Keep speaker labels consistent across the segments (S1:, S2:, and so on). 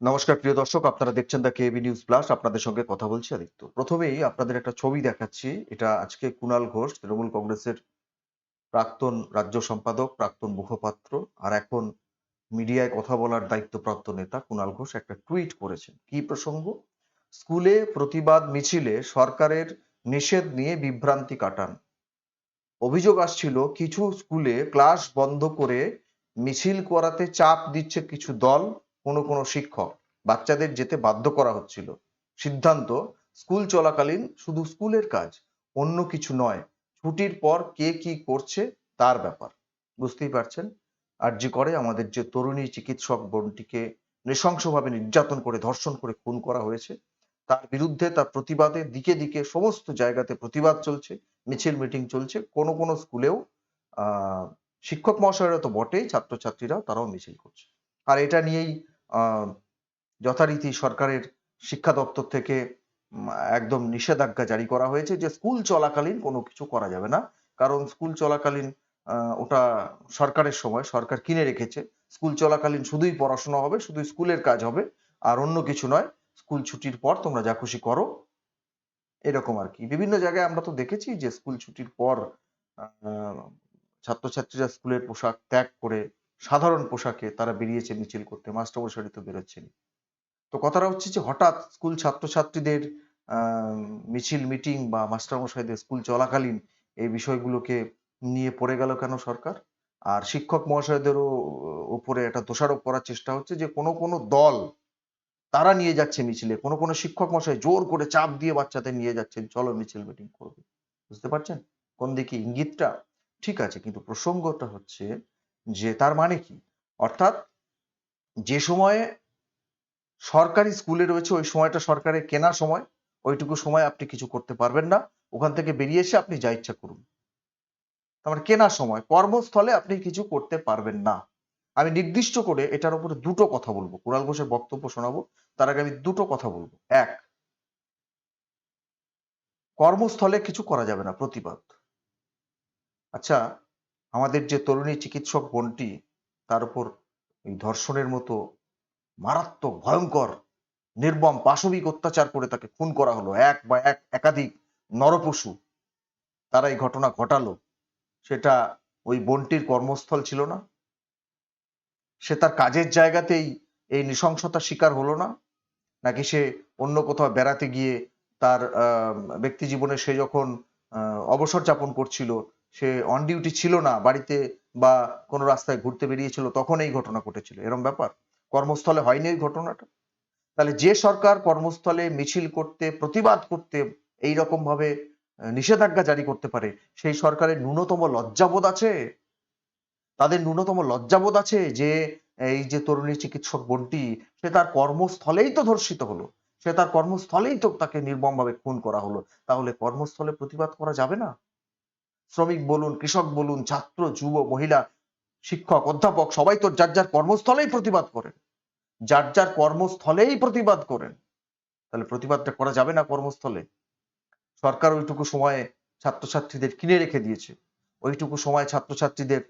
S1: নমস্কার, প্রিয় দর্শক। আপনারা দেখছেন দ্য কেবি নিউজ প্লাস। আপনাদের সঙ্গে কথা বলছি আদিত্য। প্রথমেই আপনাদের একটা ছবি দেখাচ্ছি। এটা আজকে কুণাল ঘোষ, তৃণমূল কংগ্রেসের প্রাক্তন রাজ্য সম্পাদক, প্রাক্তন মুখপাত্র আর এখন মিডিয়ায় কথা বলার দায়িত্বপ্রাপ্ত নেতা কুণাল ঘোষ একটা টুইট করেছেন। কি প্রসঙ্গ? স্কুলে প্রতিবাদ মিছিলে সরকারের নিষেধ নিয়ে বিভ্রান্তি কাটান। অভিযোগ আসছিল, কিছু স্কুলে ক্লাস বন্ধ করে মিছিল করাতে চাপ দিচ্ছে কিছু দল। কোনো কোনো শিক্ষক বাচ্চাদের যেতে বাধ্য করা হচ্ছিল। সিদ্ধান্ত, স্কুল চলাকালীন শুধু স্কুলের কাজ, অন্য কিছু নয়, ছুটির পর কে কি করছে তার ব্যাপার। বুঝতেই পারছেন? আর যে করে আমাদের যে তরুণী চিকিৎসক বোনটিকে নৃশংসভাবে নির্যাতন করে, ধর্ষণ করে, খুন করা হয়েছে, তার বিরুদ্ধে তার প্রতিবাদে দিকে দিকে সমস্ত জায়গাতে প্রতিবাদ চলছে, মিছিল মিটিং চলছে, কোনো কোনো স্কুলেও শিক্ষক মহাশয়রা তো বটেই, ছাত্রছাত্রীরাও তারাও মিছিল করছে। আর এটা নিয়েই যথারীতি সরকারের শিক্ষা দপ্তর থেকে একদম নিষেধাজ্ঞা জারি করা হয়েছে যে স্কুল চলাকালীন কোনো কিছু করা যাবে না। কারণ স্কুল চলাকালীন ওটা সরকারের সময়, সরকার কিনে রেখেছে। স্কুল চলাকালীন শুধুই পড়াশোনা হবে শুধু স্কুলের কাজ হবে, আর অন্য কিছু নয়, স্কুল ছুটির পর তোমরা যা খুশি করো। এরকম আর কি। বিভিন্ন জায়গায় আমরা তো দেখেছি যে স্কুল ছুটির পর ছাত্রছাত্রীরা স্কুলের পোশাক ত্যাগ করে সাধারণ পোশাকে তারা বেরিয়েছে মিছিল করতে মাস্টারমশাই তো বেরোচ্ছেন। তো কথাটা হচ্ছে যে, হঠাৎ স্কুল ছাত্রছাত্রীদের মিছিল, মিটিং বা মাস্টারমশাইদের স্কুল চলাকালীন এই বিষয়গুলোকে নিয়ে পড়ে গেল কেন সরকার? আর শিক্ষক মহাশয়দেরও উপরে একটা দোষারোপ করার চেষ্টা হচ্ছে যে, কোনো কোনো দল তারা নিয়ে যাচ্ছে মিছিলে, কোনো কোনো শিক্ষক মশাই জোর করে চাপ দিয়ে বাচ্চাদের নিয়ে যাচ্ছেন, চলো মিছিল মিটিং করবে। বুঝতে পারছেন? কোন দিকে ইঙ্গিতটা? ঠিক আছে, কিন্তু প্রসঙ্গটা হচ্ছে যে তার মানে কি? অর্থাৎ যে সময়ে সরকারি স্কুলে রয়েছে, ওই সময়টা সরকারের কেনার সময়, ওইটুকু সময় আপনি কিছু করতে পারবেন না। ওখান থেকে বেরিয়ে এসে আপনি যা ইচ্ছা করুন। তার মানে কেনার সময়, কর্মস্থলে আপনি কিছু করতে পারবেন না। আমি নির্দিষ্ট করে এটার উপরে দুটো কথা বলব। কুণাল ঘোষের বক্তব্য শোনাবো, তার আগে আমি দুটো কথা বলব। এক, কর্মস্থলে কিছু করা যাবে না প্রতিবাদ। আচ্ছা আমাদের যে তরুণী চিকিৎসক বোনটি, তার উপর এই ধর্ষণের মতো মারাত্মক, ভয়ঙ্কর, নির্মম, পাশবিক অত্যাচার করে তাকে খুন করা হলো। এক বা এক, একাধিক নরপশু তারা এই ঘটনা ঘটালো। সেটা ওই বোনটির কর্মস্থল ছিল না। সে তার কাজের জায়গাতেই এই নৃশংসতার শিকার হলো না। নাকি সে অন্য কোথাও বেড়াতে গিয়ে তার ব্যক্তি জীবনে সে যখন অবসর যাপন করছিল। সে অন ডিউটি ছিল না বাড়িতে বা কোনো রাস্তায় ঘুরতে বেরিয়েছিল, তখন এই ঘটনা ঘটেছিল। এরম ব্যাপার। কর্মস্থলে হয়নি এই ঘটনাটা। তাহলে যে সরকার কর্মস্থলে মিছিল করতে, প্রতিবাদ করতে এই রকম ভাবে নিষেধাজ্ঞা জারি করতে পারে, সেই সরকারের ন্যূনতম লজ্জাবোধ আছে? তাদের ন্যূনতম লজ্জাবোধ আছে যে, এই যে তরুণী চিকিৎসক বোনটি, সে তার কর্মস্থলেই তো ধর্ষিত হলো। সে তার কর্মস্থলেই তো তাকে নির্মমভাবে খুন করা হলো। তাহলে কর্মস্থলে প্রতিবাদ করা যাবে না? শ্রমিক বলুন, কৃষক বলুন, ছাত্র, যুব, মহিলা, শিক্ষক, অধ্যাপক, সবাই তো যার যার কর্মস্থলেই প্রতিবাদ করেন। যার যার কর্মস্থলেই প্রতিবাদ করেন। তাহলে প্রতিবাদটা করা যাবে না কর্মস্থলে? সরকার ওইটুকু সময়ে ছাত্রছাত্রীদের কিনে রেখে দিয়েছে। ওইটুকু সময় ছাত্রছাত্রীদের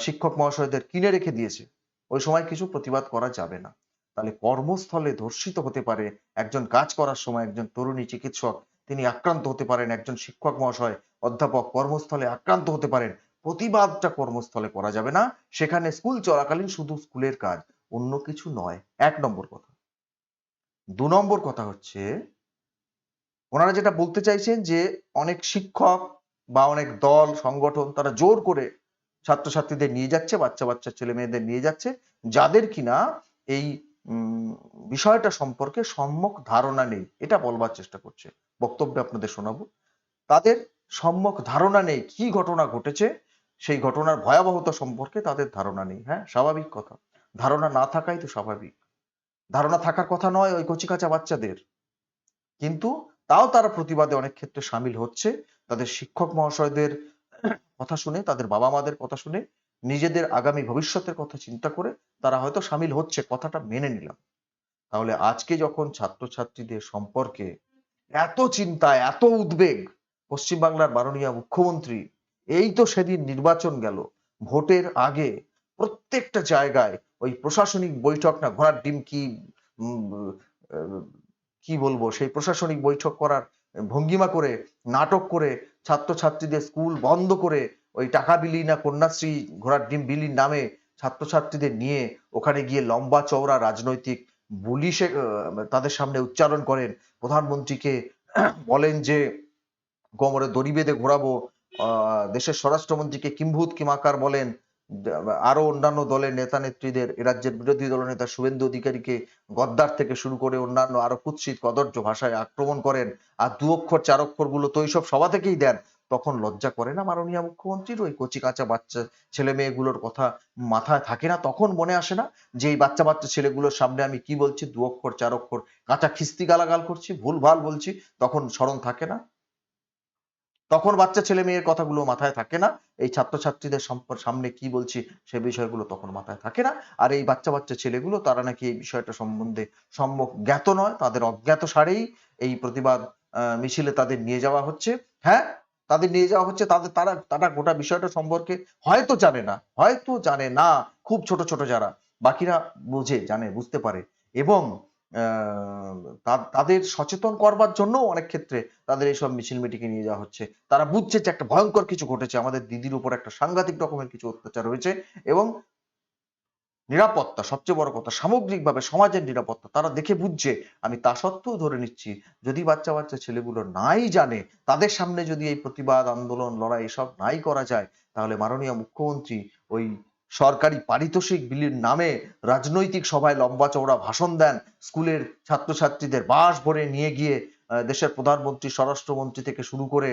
S1: শিক্ষক মহাশয়দের কিনে রেখে দিয়েছে। ওই সময় কিছু প্রতিবাদ করা যাবে না। তাহলে কর্মস্থলে ধর্ষিত হতে পারে। একজন কাজ করার সময় একজন তরুণী চিকিৎসক, তিনি আক্রান্ত হতে পারেন। একজন শিক্ষক মহাশয়, অধ্যাপক কর্মস্থলে আক্রান্ত হতে পারেন। প্রতিবাদটা কর্মস্থলে করা যাবে না। সেখানে স্কুল চলাকালীন শুধু স্কুলের কাজ, অন্য কিছু নয়। এক নম্বর কথা। দু নম্বর কথা হচ্ছে, ওনারা যেটা বলতে চাইছেন যে, অনেক শিক্ষক বা অনেক দল, সংগঠন তারা জোর করে ছাত্রছাত্রীদের নিয়ে যাচ্ছে বাচ্চা বাচ্চা ছেলে মেয়েদের নিয়ে যাচ্ছে। যাদের কিনা এই বিষয়টা সম্পর্কে সম্যক ধারণা নেই, এটা বলবার চেষ্টা করছে। বক্তব্যে আপনাদের শোনাবো। তাদের সম্যক ধারণা নেই কি ঘটনা ঘটেছে, সেই ঘটনার ভয়াবহতা সম্পর্কে তাদের ধারণা নেই হ্যাঁ? স্বাভাবিক কথা। ধারণা না থাকাই তো স্বাভাবিক। ধারণা থাকার কথা নয় ওই কচিকাচা বাচ্চাদের। কিন্তু তাও তারা প্রতিবাদে অনেক ক্ষেত্রে সামিল হচ্ছে। তাদের শিক্ষক মহাশয়দের কথা শুনে, তাদের বাবা মাদের কথা শুনে নিজেদের আগামী ভবিষ্যতের কথা চিন্তা করে তারা হয়তো সামিল হচ্ছে, কথাটা মেনে নিলাম। তাহলে আজকে যখন ছাত্রছাত্রীদের সম্পর্কে এত চিন্তা, এত উদ্বেগ, পশ্চিমবাংলার মাননীয় মুখ্যমন্ত্রী, এই তো সেদিন নির্বাচন গেল, ভোটের আগে প্রত্যেকটা জায়গায় ওই প্রশাসনিক বৈঠক না, ঘোড়ার ডিম কি কি বলব, সেই প্রশাসনিক বৈঠক করার ভঙ্গিমা করে, নাটক করে ছাত্রছাত্রীদের স্কুল বন্ধ করে ওই টাকা বিলি না কন্যাশ্রী ঘোড়ার ডিম বিলির নামে ছাত্রছাত্রীদের নিয়ে ওখানে গিয়ে লম্বা চওড়া রাজনৈতিক বুলি সে তাদের সামনে উচ্চারণ করেন। প্রধানমন্ত্রীকে বলেন যে কোমরে দড়ি বেঁধে ঘোরাবো। দেশের স্বরাষ্ট্রমন্ত্রীকে কিম্ভূত কিমাকার বলেন। আরও অন্যান্য দলের নেতা নেত্রীদের রাজ্যের বিরোধী দলনেতা শুভেন্দু অধিকারীকে গদ্দার থেকে শুরু করে অন্যান্য আরও কুৎসিত কদর্য ভাষায় আক্রমণ করেন। আর দু অক্ষর, চার অক্ষরগুলো তো এইসব সভা থেকেই দেন। তখন লজ্জা করে না মাননীয় মুখ্যমন্ত্রীর ওই কচি কাঁচা বাচ্চা ছেলে মেয়েগুলোর কথা মাথায় থাকে না? তখন মনে আসে না যে এই বাচ্চা বাচ্চা ছেলেগুলোর সামনে আমি কি বলছি? দু অক্ষর, চার অক্ষর, কাঁচা খিস্তি গালাগাল করছি ভুল ভালো বলছি, তখন স্মরণ থাকে না? তখন বাচ্চা ছেলে মেয়ের কথাগুলো মাথায় থাকে না? এই ছাত্রছাত্রীদের সামনে কি বলছি সে বিষয়গুলো তখন মাথায় থাকে না? আর এই বাচ্চা বাচ্চা ছেলেগুলো, তারা নাকি এই বিষয়টা সম্বন্ধে সম্যক জ্ঞাত নয়, তাদের অজ্ঞাত সারেই এই প্রতিবাদ মিছিলে তাদের নিয়ে যাওয়া হচ্ছে। হ্যাঁ তাদের নিয়ে যাওয়া হচ্ছে, তাদের, তারা তারা গোটা বিষয়টা সম্পর্কে হয়তো জানে না, হয়তো জানে না, খুব ছোট ছোট যারা। বাকিরা বোঝে, জানে, বুঝতে পারে। এবং তাদের সচেতন করবার জন্য অনেক ক্ষেত্রে তাদের এইসব মিছিল মিটিকে নিয়ে যাওয়া হচ্ছে। তারা বুঝছে যে একটা ভয়ঙ্কর কিছু ঘটেছে। আমাদের দিদির উপর একটা সাংঘাতিক রকমের কিছু অত্যাচার হয়েছে এবং নিরাপত্তা, সবচেয়ে বড় কথা, সামগ্রিকভাবে সমাজের নিরাপত্তা, তারা দেখে বুঝছে, আমি তা সত্ত্বেও ধরে নিচ্ছি, যদি বাচ্চা বাচ্চা ছেলেগুলো নাই জানে, তাদের সামনে যদি এই প্রতিবাদ, আন্দোলন, লড়াই এসব নাই করা যায়, তাহলে মাননীয় মুখ্যমন্ত্রী ওই সরকারি পারিতোষিক বিলির নামে রাজনৈতিক সভায় লম্বা চওড়া ভাষণ দেন, স্কুলের ছাত্রছাত্রীদের বাস ভরে নিয়ে গিয়ে দেশের প্রধানমন্ত্রী, স্বরাষ্ট্রমন্ত্রী থেকে শুরু করে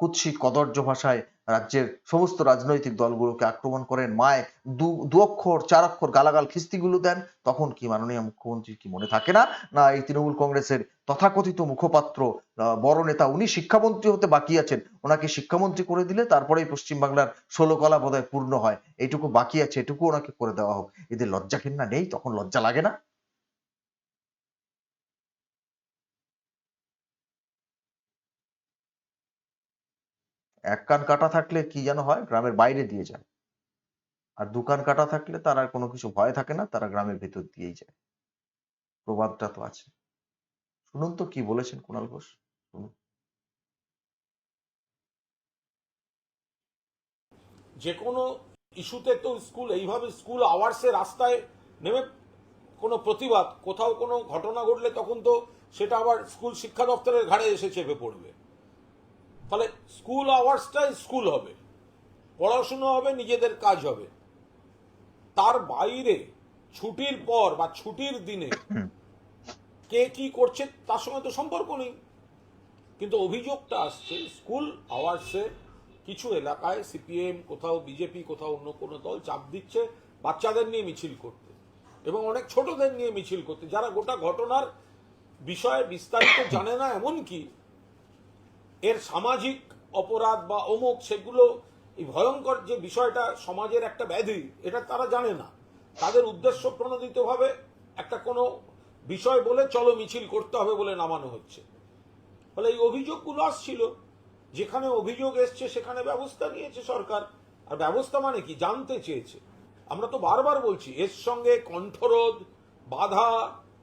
S1: কুৎসিত কদর্য ভাষায় রাজ্যের সমস্ত রাজনৈতিক দলগুলোকে আক্রমণ করেন। মায় দু দু অক্ষর, চার অক্ষর গালাগাল খিস্তিগুলো দেন। তখন কি মাননীয় মুখ্যমন্ত্রীর কি মনে থাকে না? না, এই তৃণমূল কংগ্রেসের তথাকথিত মুখপাত্র বড় নেতা, উনি শিক্ষামন্ত্রী হতে বাকি আছেন। ওনাকে শিক্ষামন্ত্রী করে দিলে তারপরেই পশ্চিমবাংলার ষোলো কলা বোধহয় পূর্ণ হয়। এইটুকু বাকি আছে এটুকু ওনাকে করে দেওয়া হোক। এদের লজ্জা ঘেন্না নেই? তখন লজ্জা লাগে না? এক কান কাটা থাকলে কি যেন হয়? গ্রামের বাইরে দিয়ে যায়। আর দোকান কাটা থাকলে তার আর কোনো কিছু ভয় থাকে না, তারা গ্রামের ভেতর দিয়েই যায়। প্রবাদটা তো আছে। শুনুন তো কি বলেছেন কুণাল ঘোষ। শুনুন।
S2: যে কোনো ইস্যুতে তো স্কুল, এইভাবে স্কুল আওয়ার্সে রাস্তায় নেমে কোনো প্রতিবাদ, কোথাও কোনো ঘটনা ঘটলে তখন তো সেটা আবার স্কুল শিক্ষা দপ্তরের ঘাড়ে এসে চেপে পড়বে। ফলে স্কুল আওয়ার্সটাই স্কুল হবে। পড়াশুনো হবে, নিজেদের কাজ হবে। তার বাইরে ছুটির পর বা ছুটির দিনে কে কি করছে তার সঙ্গে তো সম্পর্ক নেই। কিন্তু অভিযোগটা আসছে স্কুল আওয়ার্সে কিছু এলাকায় সিপিএম কোথাও বিজেপি কোথাও অন্য কোনো দল চাপ দিচ্ছে, বাচ্চাদের নিয়ে মিছিল করতে এবং অনেক ছোটদের নিয়ে মিছিল করতে। যারা গোটা ঘটনার বিষয়ে বিস্তারিত জানে না এমন কি এর সামাজিক অপরাধ বা অমুক, সেগুলো এই ভয়ঙ্কর যে বিষয়টা সমাজের একটা ব্যাধি, এটা তারা জানে না। তাদের উদ্দেশ্য প্রণোদিতভাবে একটা কোনো বিষয় বলে চলো মিছিল করতে হবে বলে নামানো হচ্ছে। ফলে এই অভিযোগগুলো আসছিল, যেখানে অভিযোগ এসছে, সেখানে ব্যবস্থা নিয়েছে সরকার। আর ব্যবস্থা মানে কি? জানতে চেয়েছে। আমরা তো বারবার বলছি, এর সঙ্গে কণ্ঠরোধ, বাধা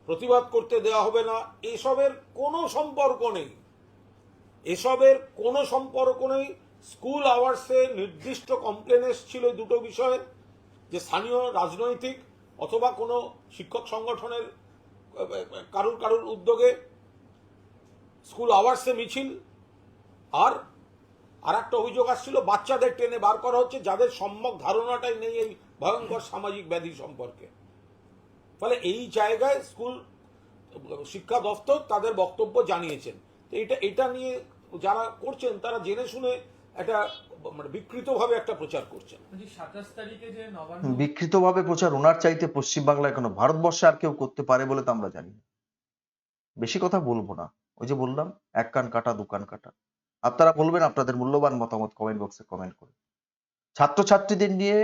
S2: প্রতিবাদ করতে দেওয়া হবে না, এসবের কোনো সম্পর্ক নেই। এসবের কোনো সম্পর্ক নেই। স্কুল আওয়ার্সে নির্দিষ্ট কমপ্লেন এসেছিল দুটো বিষয়ে, যে স্থানীয় রাজনৈতিক অথবা কোনো শিক্ষক সংগঠনের, কারুর কারুর উদ্যোগে স্কুল আওয়ার্সে মিছিল আর আর একটা অভিযোগ আসছিল, বাচ্চাদের টেনে বার করা হচ্ছে, যাদের সম্যক ধারণাটাই নেই এই ভয়ঙ্কর সামাজিক ব্যাধি সম্পর্কে। ফলে এই জায়গায় স্কুল শিক্ষা দপ্তর তাদের বক্তব্য জানিয়েছেন। এটা এটা নিয়ে যারা করছেন তারা জেনে শুনে একটা মানে বিকৃতভাবে একটা প্রচার করছেন।
S1: বিকৃতভাবে প্রচার ওনার চাইতে পশ্চিমবাংলায় কোনো ভারতবর্ষে আর কেউ করতে পারে বলে তো আমরা জানি বেশি কথা বলব না। ওই যে বললাম এক কান কাটা দু কান কাটা। আপনারা বলবেন আপনাদের মূল্যবান মতামত কমেন্ট বক্সে কমেন্ট করে। ছাত্রছাত্রীদের নিয়ে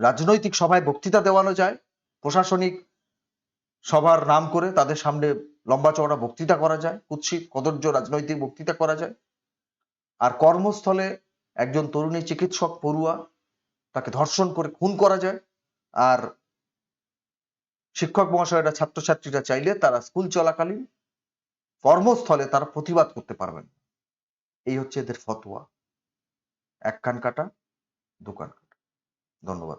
S1: রাজনৈতিক সভায় বক্তৃতা দেওয়ানো যায়। প্রশাসনিক সভার নাম করে তাদের সামনে লম্বা চওড়া বক্তৃতা করা যায়, কুৎসিত কদর্য রাজনৈতিক বক্তৃতা করা যায়। আর কর্মস্থলে একজন তরুণী চিকিৎসক পড়ুয়া তাকে ধর্ষণ করে, খুন করা যায়। আর শিক্ষক মহাশয়রা, ছাত্রছাত্রীরা চাইলে তারা স্কুল চলাকালীন কর্মস্থলে তারা প্রতিবাদ করতে পারবেন। এই হচ্ছে এদের ফতোয়া। এক কান কাটা, দু কান কাটা। ধন্যবাদ।